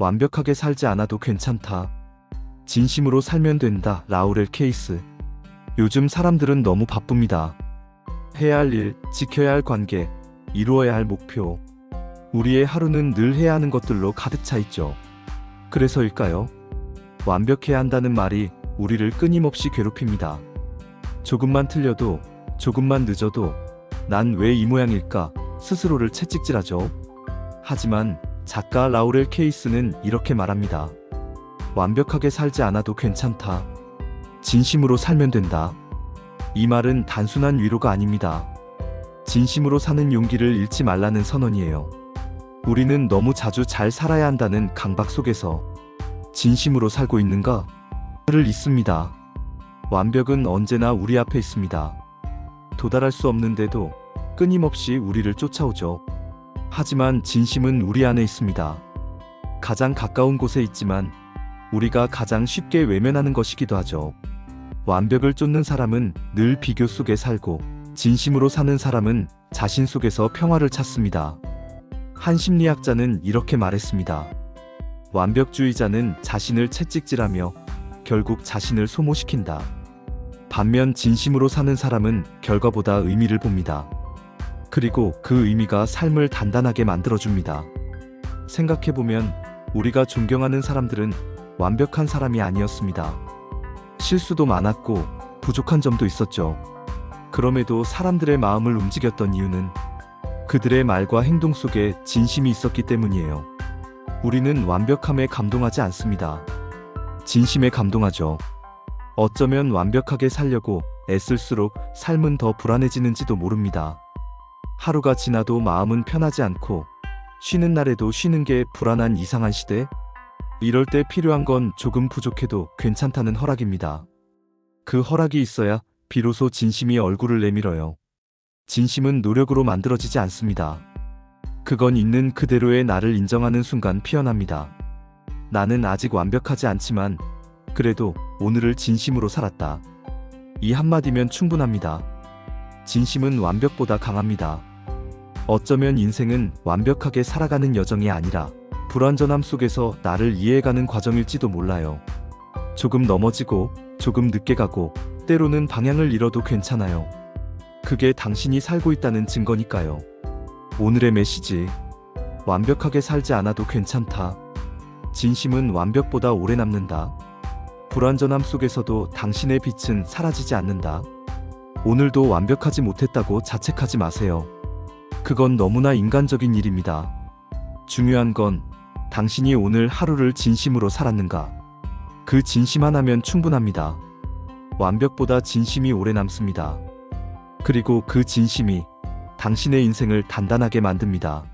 완벽하게 살지 않아도 괜찮다. 진심으로 살면 된다. 라우렐 케이스. 요즘 사람들은 너무 바쁩니다. 해야 할 일, 지켜야 할 관계, 이루어야 할 목표. 우리의 하루는 늘 해야 하는 것들로 가득 차 있죠. 그래서일까요? 완벽해야 한다는 말이 우리를 끊임없이 괴롭힙니다. 조금만 틀려도, 조금만 늦어도, 난 왜 이 모양일까? 스스로를 채찍질하죠. 하지만 작가 라우렐 케이스는 이렇게 말합니다. 완벽하게 살지 않아도 괜찮다. 진심으로 살면 된다. 이 말은 단순한 위로가 아닙니다. 진심으로 사는 용기를 잃지 말라는 선언이에요. 우리는 너무 자주 잘 살아야 한다는 강박 속에서 진심으로 살고 있는가? 를 잊습니다. 완벽은 언제나 우리 앞에 있습니다. 도달할 수 없는데도 끊임없이 우리를 쫓아오죠. 하지만 진심은 우리 안에 있습니다. 가장 가까운 곳에 있지만 우리가 가장 쉽게 외면하는 것이기도 하죠. 완벽을 쫓는 사람은 늘 비교 속에 살고 진심으로 사는 사람은 자신 속에서 평화를 찾습니다. 한 심리학자는 이렇게 말했습니다. 완벽주의자는 자신을 채찍질하며 결국 자신을 소모시킨다. 반면 진심으로 사는 사람은 결과보다 의미를 봅니다. 그리고 그 의미가 삶을 단단하게 만들어줍니다. 생각해보면 우리가 존경하는 사람들은 완벽한 사람이 아니었습니다. 실수도 많았고 부족한 점도 있었죠. 그럼에도 사람들의 마음을 움직였던 이유는 그들의 말과 행동 속에 진심이 있었기 때문이에요. 우리는 완벽함에 감동하지 않습니다. 진심에 감동하죠. 어쩌면 완벽하게 살려고 애쓸수록 삶은 더 불안해지는지도 모릅니다. 하루가 지나도 마음은 편하지 않고 쉬는 날에도 쉬는 게 불안한 이상한 시대? 이럴 때 필요한 건 조금 부족해도 괜찮다는 허락입니다. 그 허락이 있어야 비로소 진심이 얼굴을 내밀어요. 진심은 노력으로 만들어지지 않습니다. 그건 있는 그대로의 나를 인정하는 순간 피어납니다. 나는 아직 완벽하지 않지만 그래도 오늘을 진심으로 살았다. 이 한마디면 충분합니다. 진심은 완벽보다 강합니다. 어쩌면 인생은 완벽하게 살아가는 여정이 아니라 불완전함 속에서 나를 이해해가는 과정일지도 몰라요. 조금 넘어지고, 조금 늦게 가고, 때로는 방향을 잃어도 괜찮아요. 그게 당신이 살고 있다는 증거니까요. 오늘의 메시지. 완벽하게 살지 않아도 괜찮다. 진심은 완벽보다 오래 남는다. 불완전함 속에서도 당신의 빛은 사라지지 않는다. 오늘도 완벽하지 못했다고 자책하지 마세요. 그건 너무나 인간적인 일입니다. 중요한 건 당신이 오늘 하루를 진심으로 살았는가. 그 진심 하나면 충분합니다. 완벽보다 진심이 오래 남습니다. 그리고 그 진심이 당신의 인생을 단단하게 만듭니다.